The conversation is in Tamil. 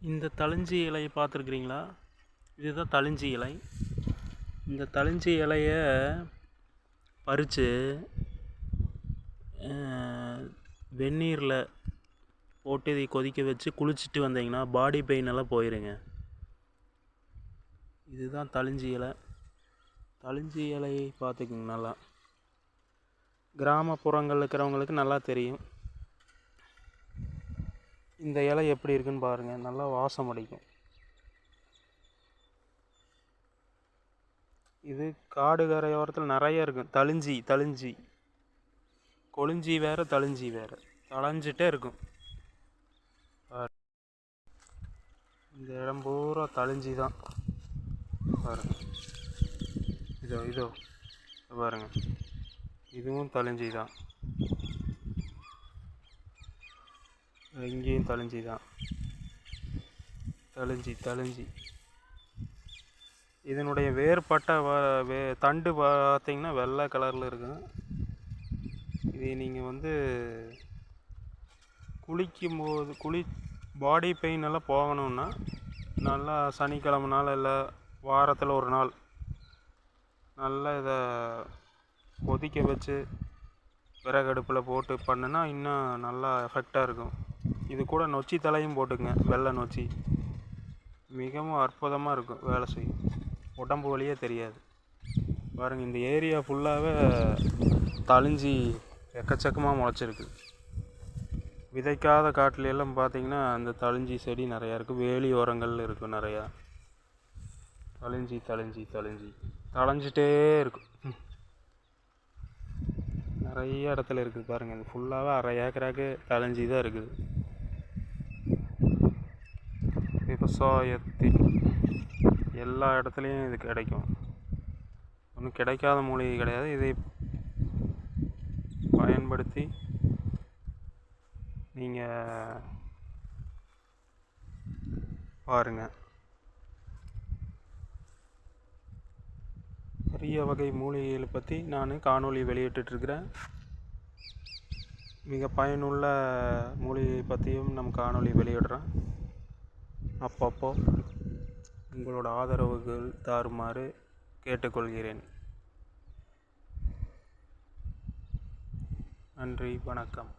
இந்த தளிஞ்சி இலையை பார்த்துருக்குறீங்களா? இதுதான் தளிஞ்சி இலை. இந்த தளிஞ்சி இலையை பறித்து வெந்நீரில் போட்டு இதை கொதிக்க வச்சு குளிச்சுட்டு வந்தீங்கன்னா பாடி பெயின் எல்லாம் போயிருங்க. இதுதான் தளிஞ்சி இலை. தளிஞ்சி இலையை பார்த்துக்குங்க நல்லா. கிராமப்புறங்களில் இருக்கிறவங்களுக்கு நல்லா தெரியும். இந்த இலை எப்படி இருக்குன்னு பாருங்கள் நல்லா வாசம் அடிக்கும். இது காடு கரையோரத்தில் நிறைய இருக்கும் தளிஞ்சி தளிஞ்சி. கொளிஞ்சி வேறு தளிஞ்சி வேறு. தளைஞ்சிட்டே இருக்கும். இந்த இடம் பூரா தளிஞ்சி தான். பாருங்க. இதோ இதோ. பாருங்கள் இதுவும் தளிஞ்சி தான். இங்கேயும் தளிஞ்சி தான். தளிஞ்சி தளிஞ்சி இதனுடைய வேறுபட்ட வ வே தண்டு பார்த்திங்கன்னா வெள்ளை கலரில் இருக்கும் இது நீங்கள் வந்து குளிக்கும்போது குளி பாடி பெயின் எல்லாம் போகணுன்னா நல்லா சனிக்கிழமை நாள் இல்லை வாரத்தில் ஒரு நாள் நல்லா இதை கொதிக்க வச்சு விறகடுப்பில் போட்டு பண்ணுனா இன்னும் நல்லா எஃபெக்டாக இருக்கும். இது கூட நொச்சி தலையும் போட்டுங்க வெள்ளை நொச்சி. மிகவும் அற்புதமாக இருக்கும் வேலை செய்யும். உடம்பு வலியே தெரியாது. பாருங்கள் இந்த ஏரியா ஃபுல்லாகவே தழிஞ்சி எக்கச்சக்கமாக முளைச்சிருக்கு. விதைக்காத காட்டில எல்லாம் பார்த்தீங்கன்னா அந்த தழிஞ்சி செடி நிறையா இருக்குது வேலி ஓரங்கள் இருக்கும் நிறையா. தழிஞ்சி தழிஞ்சி தழிஞ்சி தளைஞ்சிட்டே இருக்கும் நிறைய இடத்துல இருக்குது பாருங்கள் இது ஃபுல்லாகவே அரை ஏக்கராக்கு தளைஞ்சி தான் இருக்குது. விவசாயத்தில் எல்லா இடத்துலையும் இது கிடைக்கும். ஒன்றும் கிடைக்காத மூலிகை கிடையாது. இதை பயன்படுத்தி நீங்கள் பாருங்கள் அரிய வகை மூலிகைகளை பற்றி நான் காணொளி வெளியிட்டுருக்கிறேன் மிக பயனுள்ள மூலிகை பற்றியும் நம் காணொளி வெளியிடுறேன். அப்பப்போ உங்களோட ஆதரவுகள் தாருமாறு கேட்டுக்கொள்கிறேன். நன்றி வணக்கம்.